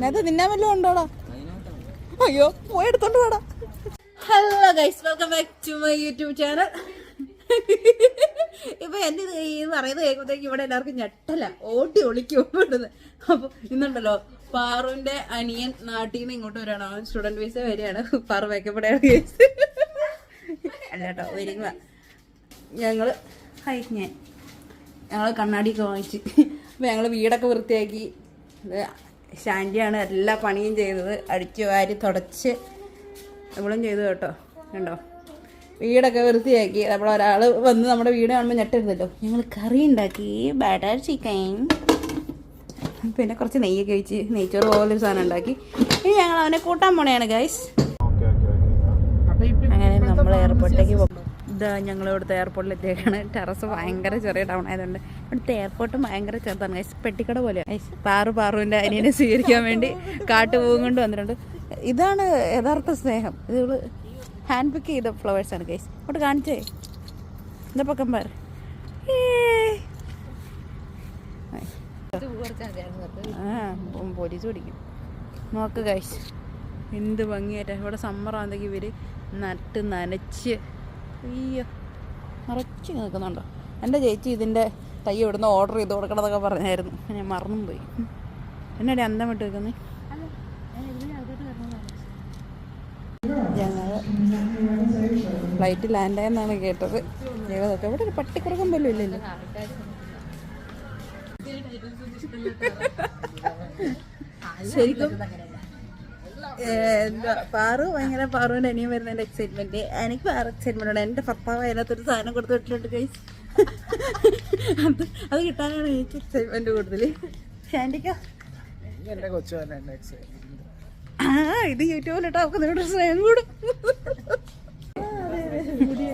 നേരത്തെ തിന്നാൻ വല്ലതും ഉണ്ടോടാ? അയ്യോ പോയി എടുത്തോണ്ട് പോടാ hello guys welcome back to my YouTube channel ഇപ്പൊ എന്റെ ഇത് പറയുന്നത് കേൾക്കുമ്പോഴത്തേക്ക് ഇവിടെ എല്ലാവർക്കും ഞെട്ടല. ഓട്ടി ഒളിക്കും അപ്പൊ ഇന്നുണ്ടല്ലോ പാറുവിന്റെ അനിയൻ നാട്ടിൽ നിന്ന് ഇങ്ങോട്ട് വരാണ് അവൻ സ്റ്റുഡന്റ് വിസ വരികയാണ്. പാറു വേക്കപ്പെടുകയാണ് ഗൈസ് അല്ല കേട്ടോ വരിക ഞങ്ങൾ ഹൈ ഞാൻ ഞങ്ങൾ കണ്ണാടിയൊക്കെ വാങ്ങിച്ച്. അപ്പോൾ ഞങ്ങൾ വീടൊക്കെ വൃത്തിയാക്കി. ശാന്റിയാണ് എല്ലാ പണിയും ചെയ്തത്. അടിച്ചു വാരി തുടച്ച് നമ്മളും ചെയ്തു കേട്ടോ. കണ്ടോ? വീടൊക്കെ വൃത്തിയാക്കി. നമ്മൾ ഒരാൾ വന്ന് നമ്മുടെ വീട് കാണുമ്പോൾ ഞെട്ടരുതല്ലോ. ഞങ്ങൾ കറി ഉണ്ടാക്കി. Butter chicken. പിന്നെ കുറച്ച് നെയ്യൊക്കെ ഒഴിച്ച് നെയ്ച്ചോറ് പോലൊരു സാധനം ഉണ്ടാക്കി. ഇനി ഞങ്ങൾ അവനെ കൂട്ടാൻ പോണെയാണ് ഗൈസ് അങ്ങനെ നമ്മൾ എയർപോർട്ടിലേക്ക് പോകും ഇതാ ഞങ്ങൾ ഇവിടുത്തെ എയർപോർട്ടിൽ എത്തിയേക്കാണ് ടെറസ് ഭയങ്കര ചെറിയ ടൗൺ ആയതുകൊണ്ട്. ഇവിടുത്തെ എയർപോർട്ട് ഭയങ്കര ചെറുതാണ്. ഐസ് പെട്ടിക്കട പോലെ ഐസ്. പാറു പാറുവിന്റെ അനിയനെ സ്വീകരിക്കാൻ വേണ്ടി കാട്ടുപൂവും കൊണ്ട് വന്നിട്ടുണ്ട്. ഇതാണ് യഥാർത്ഥ സ്നേഹം. ഇത് ഹാൻഡ് പിക്ക് ചെയ്ത ഫ്ലവേഴ്സ് ആണ് കേസ് അങ്ങോട്ട് കാണിച്ചേ. എന്താ പക്കം പാർ ആ പോലീസ് പിടിക്കും. നോക്ക് കൈസ് എന്ത് ഭംഗിയായിട്ടാണ് ഇവിടെ സമ്മർ ആണെങ്കിൽ ഇവർ നട്ട് നനച്ച് അയ്യോ നിറച്ച് നിൽക്കുന്നുണ്ടോ? എന്റെ ചേച്ചി ഇതിന്റെ തൈ ഇവിടുന്ന് ഓർഡർ ചെയ്ത് കൊടുക്കണമെന്നൊക്കെ പറഞ്ഞായിരുന്നു. ഞാൻ മറന്നും പോയി. എന്നാടി അന്തം വിട്ട് വെക്കുന്നേ ഞങ്ങൾ ഫ്ലൈറ്റ് ലാൻഡായെന്നാണ് കേട്ടത്. ഏതൊക്കെ ഇവിടെ ഒരു പട്ടിക്കുറക്കം പോലും ഇല്ലല്ലോ. ശരിക്കും പാറു ഭയങ്കര പാറുവിന്റെ അനിയൻ വരുന്നതിന്റെ എക്സൈറ്റ്മെന്റ് എനിക്ക് വേറെ എക്സൈറ്റ്മെന്റ് ഉണ്ട്. എന്റെ ഭർത്താവ് അതിനകത്തൊരു സാധനം കൊടുത്തു വിട്ടിട്ടുണ്ട് ഗൈസ് അത് അത് കിട്ടാനാണ് എനിക്ക് എക്സൈറ്റ്മെന്റ് കൂടുതൽ ഷാൻഡിക്ക എന്റെ കൊച്ചു തന്നെ ആ ഇത് യൂട്യൂബിലിട്ട് അവർക്ക് നിങ്ങളുടെ സ്നേഹം കൂടും.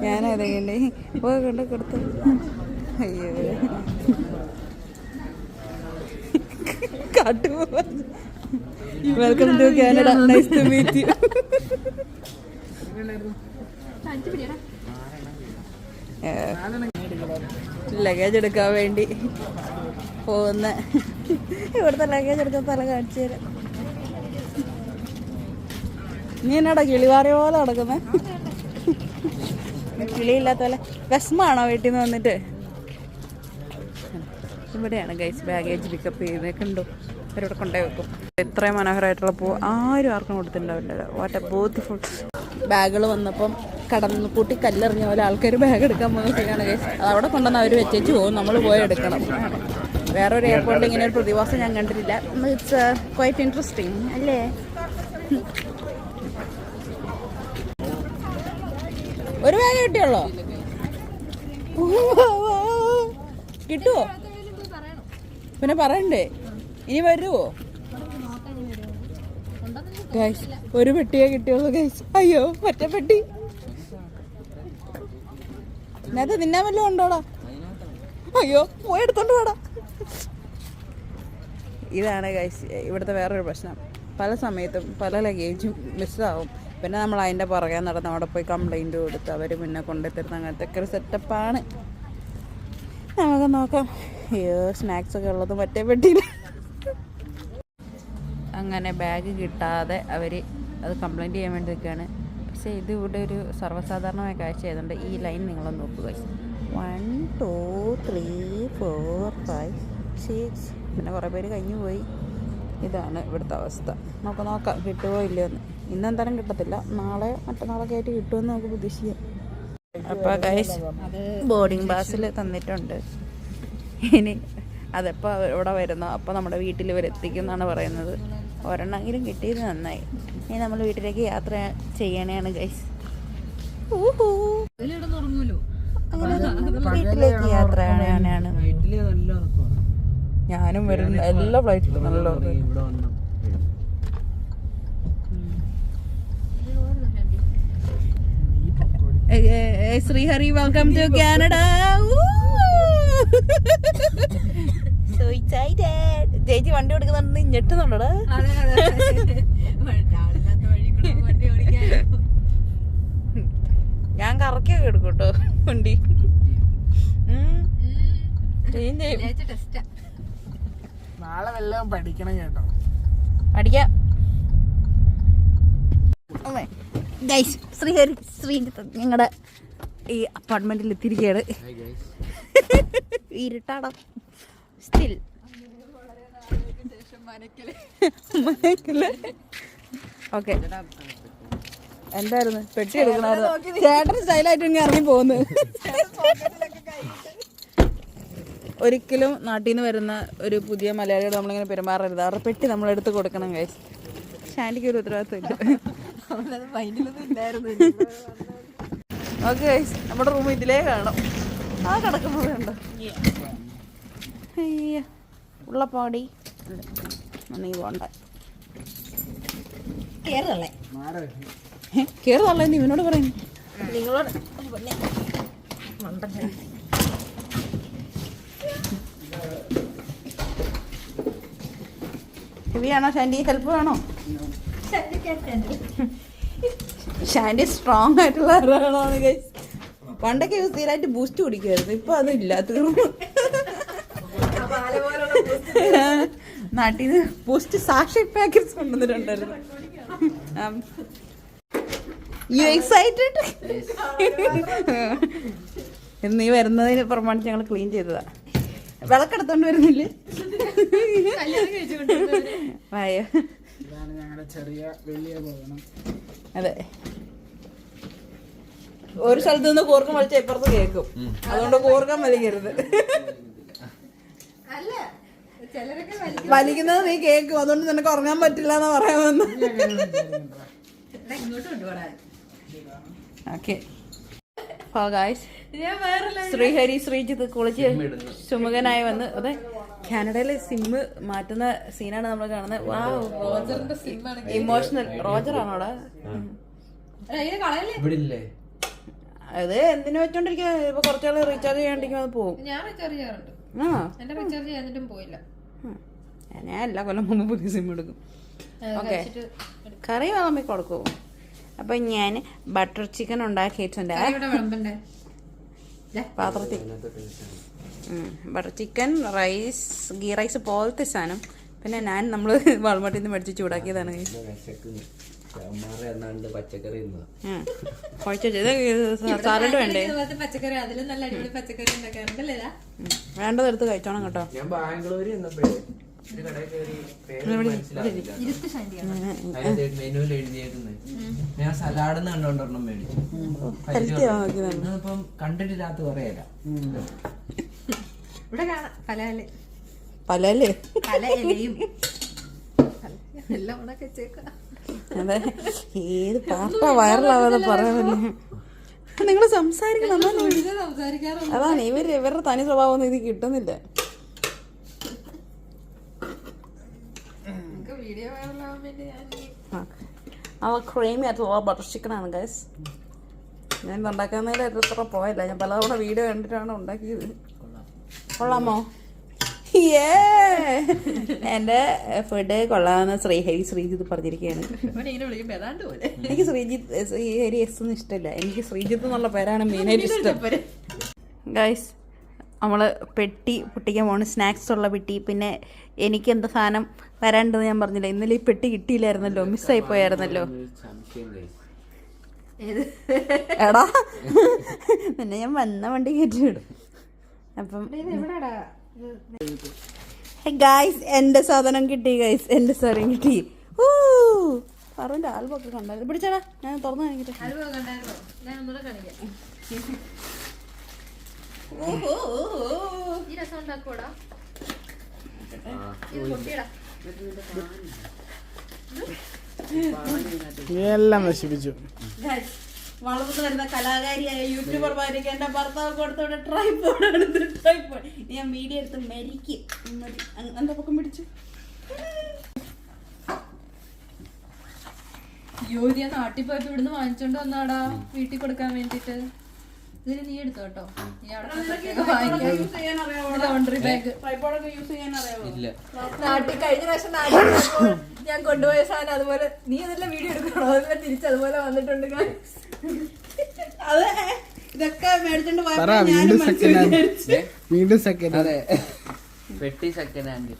ഞാനതെങ്ങനെ പോയി കൊണ്ട്. കൊടുത്തു. അയ്യോ. കാട്ടു welcome to Canada nice to meet you luggage എടുക്കാൻ വേണ്ടി പോകുന്ന. ഇവിടുത്തെ ലഗേജ് എടുക്കാൻ തല കാണിച്ചു തരാം. നീ എന്നാടാ കിളിവാറിയ പോലെ നടക്കുന്നേ? കിളിയില്ലാത്ത പോലെ. വിഷമാണോ വീട്ടിൽ നിന്ന് വന്നിട്ട്? ഇവിടെയാണ് ഗൈസ് ബാഗേജ് പിക്കപ്പ് ചെയ്യുന്നേക്കുണ്ടോ കണ്ടു? അവരിവിടെ കൊണ്ടുപോയി വെക്കും. ഇത്രയും മനോഹരമായിട്ടുള്ള പൂ ആരും ആർക്കും കൊടുത്തിട്ടുണ്ടാവില്ല. വാട്ട് എ ബ്യൂട്ടിഫുൾ ബാഗുകൾ വന്നപ്പം കടന്ന് കൂട്ടി കല്ലെറിഞ്ഞ പോലെ ആൾക്കാർ ബാഗ് എടുക്കാൻ പോകുന്ന അത് അവിടെ കൊണ്ടുവന്ന് അവർ വെച്ചേച്ച് പോകും. നമ്മൾ പോയി എടുക്കണം. വേറൊരു എയർപോർട്ടിൽ ഇങ്ങനെ ഒരു പ്രതിഭാസം ഞാൻ കണ്ടിട്ടില്ല. ഇറ്റ്സ് ക്വൈറ്റ് ഇൻട്രസ്റ്റിംഗ് അല്ലേ? ഒരു ബാഗ് കിട്ടിയുള്ളോ? കിട്ടുമോ പിന്നെ പറയണ്ടേ? ഇനി വരുവോ? ഗൈസ് ഒരു പെട്ടിയെ കിട്ടിയുള്ളൂ ഗൈസ് അയ്യോ മറ്റേ പെട്ടി. നേരത്തെ നിന്നാൻ വല്ലതും ഉണ്ടോടാ? അയ്യോ പോയി എടുത്തോണ്ട് പോടാ ഇതാണ് ഗൈസ് ഇവിടുത്തെ വേറൊരു പ്രശ്നം. പല സമയത്തും പല ലഗേജും മിസ്സാവും പിന്നെ നമ്മൾ അതിന്റെ പുറകെ നടന്ന് അവിടെ പോയി കംപ്ലൈന്റ് കൊടുത്ത് അവർ പിന്നെ കൊണ്ടുത്തരുന്ന അങ്ങനത്തെ ഒക്കെ ഒരു സെറ്റപ്പാണ് നമുക്ക് നോക്കാം. അയ്യോ സ്നാക്സ് ഒക്കെ ഉള്ളത് മറ്റേ പെട്ടിയിൽ അങ്ങനെ ബാഗ് കിട്ടാതെ അവർ അത് കംപ്ലൈന്റ് ചെയ്യാൻ വേണ്ടി നിൽക്കുകയാണ്. പക്ഷേ ഇത് ഇവിടെ ഒരു സർവസാധാരണമായ കാഴ്ച ആയതുകൊണ്ട് ഈ ലൈൻ നിങ്ങളൊന്ന് നോക്കുക one two three four five six പിന്നെ കുറേ പേര് കഴിഞ്ഞു പോയി. ഇതാണ് ഇവിടുത്തെ അവസ്ഥ. നമുക്ക് നോക്കാം കിട്ടുമോ ഇല്ലയോ എന്ന്. ഇന്ന് എന്തായാലും കിട്ടത്തില്ല. നാളെ മറ്റന്നാളൊക്കെ ആയിട്ട് കിട്ടുമെന്ന് നമുക്ക് പ്രതീക്ഷിക്കാം. അപ്പോൾ ഗൈസ് ബോർഡിംഗ് പാസിൽ തന്നിട്ടുണ്ട്. ഇനി അതെപ്പോൾ ഇവിടെ വരുന്നോ? അപ്പോൾ നമ്മുടെ വീട്ടിൽ ഇവരെത്തിക്കുന്നാണ് പറയുന്നത്. ഒരെണ്ണമെങ്കിലും കിട്ടിയത് നന്നായി. ഇനി നമ്മൾ വീട്ടിലേക്ക് യാത്ര ചെയ്യണേണ് ഗൈസ് വീട്ടിലേക്ക് യാത്ര ചെയ്യണേണ് ഞാനും വരുന്ന എല്ലാ ഫ്ലൈറ്റിലും നല്ല ശ്രീഹരി വെൽക്കം ടു കാനഡ ചേച്ചി വണ്ടി കൊടുക്കുന്നുണ്ട് ഞെട്ടുന്നുണ്ടോ ഞാൻ കറക്കൊക്കെ എടുക്കും കേട്ടോ വണ്ടി നാളെ വല്ലതും പഠിക്കണം കേട്ടോ. പഠിക്കാം. ഗൈസ് ശ്രീഹരി ശ്രീജിത്ത് ഞങ്ങളുടെ ഈ അപ്പാർട്ട്മെന്റിൽ എത്തിയിരിക്കുകയാണ് ഇരുട്ടാടം. സ്റ്റിൽ ഓക്കെ എന്തായിരുന്നു? പെട്ടി എടുക്കണത് ചേട്ടൻ സ്റ്റൈലായിട്ട് ഇങ്ങനെ ഇറങ്ങി പോകുന്നു ഒരിക്കലും നാട്ടിൽ നിന്ന് വരുന്ന ഒരു പുതിയ മലയാളിയോട് നമ്മളിങ്ങനെ പെരുമാറരുത്. അവരുടെ പെട്ടി നമ്മളെടുത്ത് കൊടുക്കണം ഗൈസ് ഷാൻഡിക്ക് ഒരു ഉത്തരവാദിത്തമില്ല ഓക്കെ ഗൈസ് നമ്മുടെ റൂം ഇതിലേ കാണാം. ആ കിടക്കുന്നത് കണ്ടോ അയ്യ ഉള്ളപ്പാടി. നീ പോണ്ട. കേറുതള്ളേ നീ ഇവനോട് പറയുന്നു? നിങ്ങളോട് ഹെവിയാണോ ഷാൻഡി ഹെൽപ്പ് വേണോ? ഷാൻഡി സ്ട്രോങ് ആയിട്ടുള്ള ആളാണ് പണ്ടൊക്കെ സ്ഥിരമായിട്ട് ബൂസ്റ്റ് കുടിക്കുമായിരുന്നു. ഇപ്പൊ അതും തീർന്നു നാട്ടിൽ നിന്ന് പോസ്റ്റ് സാക്ഷി പാക്കറ്റ്സ് കൊണ്ടുവന്നിട്ടുണ്ടായിരുന്നു. യു എക്സൈറ്റഡ് നീ വരുന്നതിന് പ്രമാണിച്ച് ഞങ്ങൾ ക്ലീൻ ചെയ്തതാ. വിളക്കെടുത്തോണ്ട് വരുന്നില്ലേ? വായോ ഇതാണ് ഞങ്ങളുടെ ചെറിയ വലിയ ഭവനം. അതെ. ഒരു സ്ഥലത്ത് നിന്ന് കൂർക്കം വലിച്ച ഇപ്പുറത്ത് കേൾക്കും അതുകൊണ്ട് കൂർക്കം വലിക്കരുത്. വലിക്കുന്നത് നീ കേക്ക് അതുകൊണ്ട് നിനക്ക് ഉറങ്ങാൻ പറ്റില്ല എന്ന് പറയാമെന്ന് ഓക്കെ. ശ്രീഹരി ശ്രീജിത്ത് കുളിച്ച് സുമുഖനായി വന്ന് അതെ കാനഡയിലെ സിമ്മ് മാറ്റുന്ന സീനാണ് നമ്മൾ കാണുന്നത്. വാ ഇമോഷണൽ റോജർ ആണോ അവിടെ അത് എന്തിനു വെച്ചോണ്ടിരിക്കുക ഇപ്പൊ കുറച്ചാൾ റീചാർജ് ചെയ്യാണ്ടിരിക്കും അത് പോകും ഞാൻ റീചാർജ് ചെയ്യാറുണ്ട്. എന്റെ റീചാർജ് ചെയ്യാന്നിട്ടും പോയില്ല. ഞാൻ എല്ലാ കൊല്ലം മുമ്പ് പുതിയ സിം എടുക്കും. ഓക്കെ. കറി വിളമ്പി കൊടുക്കൂ. അപ്പൊ ഞാൻ ബട്ടർ ചിക്കൻ ഉണ്ടാക്കിയിട്ടുണ്ട്. പാത്രത്തിൽ. Butter chicken rice ghee rice പോലത്തെ സാധനം. പിന്നെ ഞാൻ നമ്മൾ വാൾമാട്ടിൽ നിന്ന് മേടിച്ച് ചൂടാക്കിയതാണ്. പച്ചക്കറി സാലഡ് വേണ്ടേ? പച്ചക്കറി അതിലും നല്ല അടിപൊളി പച്ചക്കറി. വേണ്ടതെടുത്ത് കഴിച്ചോണം കേട്ടോ. ഞാൻ ബാംഗ്ലൂര് മെനുവിൽ ഞാൻ സലാഡ് കണ്ടോണ്ടെണ്ണം മേടിച്ചു. അപ്പം കണ്ടിട്ടില്ലാത്ത കുറേയല്ല ഇവിടെ കാണാം. പല പലല്ലേ പല ഇലയും. എല്ലാം ഉണക്കെ വെച്ചേക്കാം അതെ. ഏത് പാർട്ടാ വൈറലാവാതെ പറയാമല്ലേ നിങ്ങൾ സംസാരിക്കണം അതാണ് ഇവർ ഇവരുടെ തനി സ്വഭാവം ഒന്നും ഇത് കിട്ടുന്നില്ല. ക്രീമി ആയിട്ടുള്ള ബട്ടർ ചിക്കനാണ് ആണ് ഗൈസ് ഞാൻ ഉണ്ടാക്കാൻ ഉണ്ടാക്കുന്നതിൽ എത്ര പോയല്ല. ഞാൻ പലതവണ വീഡിയോ കണ്ടിട്ടാണ് ഉണ്ടാക്കിയത്. കൊള്ളാമോ? എന്റെ ഫുഡ് കൊള്ളാമെന്ന് ശ്രീഹരി ശ്രീജിത്ത് പറഞ്ഞിരിക്കുകയാണ് എനിക്ക് ശ്രീജിത്ത് ശ്രീഹരി എസ് ഒന്നും ഇഷ്ടമില്ല. എനിക്ക് ശ്രീജിത്ത് എന്നുള്ള പേരാണ് മെയിനായിട്ട് ഇഷ്ടം. ഗൈസ് നമ്മൾ പെട്ടി പൊട്ടിക്കാൻ പോണ്. സ്നാക്സ് ഉള്ള പെട്ടി. പിന്നെ എനിക്ക് എന്താ സാധനം വരാണ്ടെന്ന് ഞാൻ പറഞ്ഞില്ല? ഇന്നലെ ഈ പെട്ടി കിട്ടിയില്ലായിരുന്നല്ലോ. മിസ്സായി പോയായിരുന്നല്ലോ. എടാ. പിന്നെ ഞാൻ വന്ന വണ്ടി കയറ്റി വിടും അപ്പം എവിടെടാ ഗായ്സ് എന്റെ സാധനം കിട്ടി ഗൈസ് എന്റെ സാധനം കിട്ടി. ഊ പറവിന്റെ ആൽബമൊക്കെ കണ്ടായിരുന്നു. പിടിച്ചടാ ഞാൻ തുറന്നു കാണിക്കട്ടെ. എല്ലാം നശിപ്പിച്ചു. Guys, വളർന്നു വരുന്ന കലാകാരിയായ യൂട്യൂബർമാരൊക്കെ എന്റെ ഭർത്താവ് കൊടുത്തോടെ ട്രൈ പോയി ട്രൈപ്പോഡ് ഞാൻ വീഡിയോ എടുത്ത് മരിക്കും. എന്താ പൊക്കം പിടിച്ചു? യോരിയ നാട്ടിൽ പോയപ്പോ ഇവിടുന്ന് വാങ്ങിച്ചോണ്ട് വന്നാടാ. വീട്ടിൽ കൊടുക്കാൻ വേണ്ടിട്ട്. ഇതിന് നീ എടുത്തോ കേട്ടോ നീ അവിടെ ലോണ്ടറി ബാഗ് ട്രൈപ്പോഡൊക്കെ യൂസ് ചെയ്യാൻ അറിയാമോ ഇല്ല. നാട്ടിൽ കഴിഞ്ഞ പ്രാവശ്യം നാട്ടിൽ ഞാൻ കൊണ്ടുപോയ സാധനം അതുപോലെ നീ അതെല്ലാം വീഡിയോ എടുക്കണോ? അതുപോലെ തിരിച്ച് അതുപോലെ വന്നിട്ടുണ്ട്. അതെ ഇതൊക്കെ മേടിച്ചോണ്ട് വീണ്ടും സെക്കൻഡ് വീണ്ടും സെക്കൻഡ് അതെ. പെട്ടി ഹാൻഡ്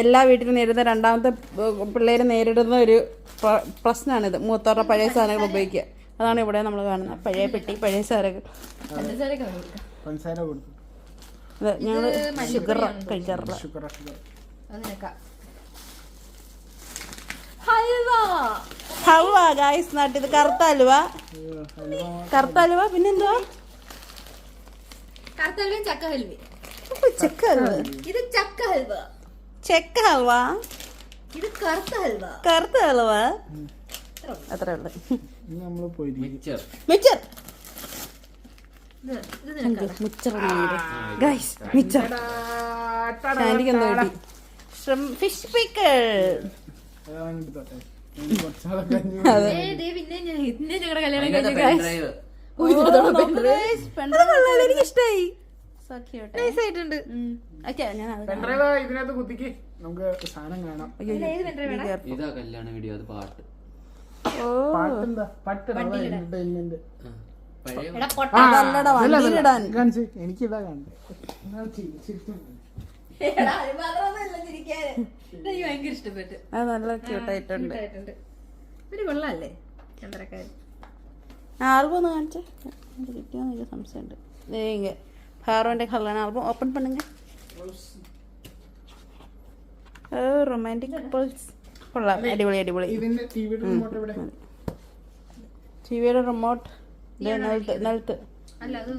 എല്ലാ വീട്ടിലും നേരിടുന്ന രണ്ടാമത്തെ പിള്ളേർ നേരിടുന്ന ഒരു പ്ര- പ്രശ്നമാണിത് മൂത്തോറ പഴയ സാധനങ്ങൾ ഉപയോഗിക്കുക. അതാണ് ഇവിടെ നമ്മൾ കാണുന്നത്. പഴയ പെട്ടി പഴയ സാധനങ്ങൾ. കൊടുക്കാം. ഞങ്ങൾ ഷുഗർ കഴിക്കാറില്ല ഷുഗർ ഷുഗർ ഹൽവ ഗായ്സ് നാട്ടിൽ ഇത് കറുത്ത ഹൽവ കറുത്ത ഹൽവ പിന്നെന്തുവാ കറുത്ത ഹൽവയും ചക്ക ഹൽവയും ചെക്ക ഹൽവ ഇത് ചക്ക ഹൽവ ചെക്ക ഹൽവ ഇത് കറുത്ത ഹൽവ കറുത്ത ഹൽവ അത്രേ ഉള്ളു ഇനി നമ്മൾ പോയിരിക്കും മിച്ചർ ഗൈസ് മിച്ചർ ശാന്തിക്ക് എന്താ കിട്ടി. ഫിഷ് പിക്കിൾ എനിക്ക് ഇഷ്ടായി. നൈസ് ആയിട്ടുണ്ട്. ഇതിനകത്ത് കുത്തിക്ക്. നമുക്ക് സാധനം കാണാം. ഇതാ കല്യാണ വീഡിയോ അത് പാട്ട്. ഓ പാട്ടെന്താ? പാട്ട് എന്റർടൈൻമെന്റ് എനിക്കിതാ ഭയങ്കര ഇഷ്ടപ്പെട്ടു. അത് നല്ല ക്യൂട്ടായിട്ടുണ്ട്. ഇതായിട്ടുണ്ട്. ഇവർ കൊള്ളാല്ലേ? ചന്ദ്രക്കാര്. ആൽബം ഒന്ന് കാണിച്ചേ. ഇത് കിട്ടിയോന്ന് എനിക്ക് സംശയമുണ്ട്. ഇങ്ങ. കല്യാണ ആൽബം. ഓപ്പൺ പണുങ്ക റൊമാന്റിക് കപ്പിൾസ് കൊള്ളാം. അടിപൊളി അടിപൊളി. ടി വിയുടെ റിമോട്ട് നിലത്ത് നിലത്ത് അല്ല അത്